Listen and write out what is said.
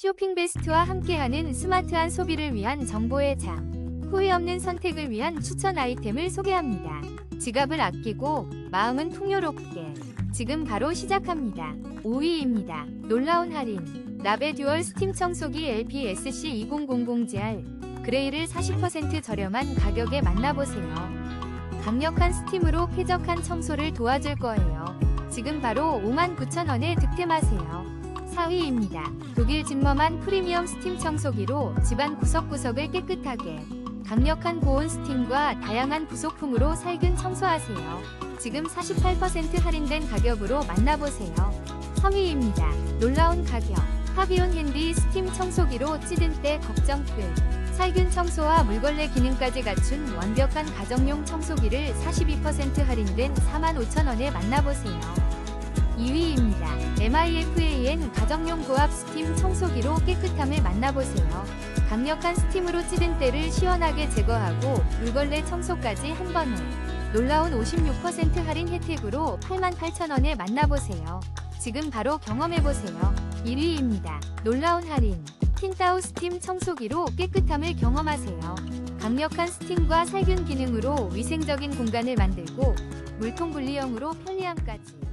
쇼핑 베스트와 함께하는 스마트한 소비를 위한 정보의 장. 후회 없는 선택을 위한 추천 아이템을 소개합니다. 지갑을 아끼고 마음은 풍요롭게. 지금 바로 시작합니다. 5위입니다. 놀라운 할인. 라베 듀얼 스팀 청소기 LPSC 2000GR 그레이를 40% 저렴한 가격에 만나보세요. 강력한 스팀으로 쾌적한 청소를 도와줄 거예요. 지금 바로 59,000원에 득템하세요. 4위입니다. 독일 진머만 프리미엄 스팀 청소기로 집안 구석구석을 깨끗하게 강력한 고온 스팀과 다양한 부속품으로 살균 청소하세요. 지금 48% 할인된 가격으로 만나보세요. 3위입니다. 놀라운 가격. 하비온 핸디 스팀 청소기로 찌든 때 걱정 끝. 살균 청소와 물걸레 기능까지 갖춘 완벽한 가정용 청소기를 42% 할인된 45,000원에 만나보세요. 2위입니다. MIFAN 가정용 고압 스팀 청소기로 깨끗함을 만나보세요. 강력한 스팀으로 찌든 때를 시원하게 제거하고 물걸레 청소까지 한 번에 놀라운 56% 할인 혜택으로 88,000원에 만나보세요. 지금 바로 경험해보세요. 1위입니다. 놀라운 할인. 틴타우 스팀 청소기로 깨끗함을 경험하세요. 강력한 스팀과 살균 기능으로 위생적인 공간을 만들고 물통 분리형으로 편리함까지.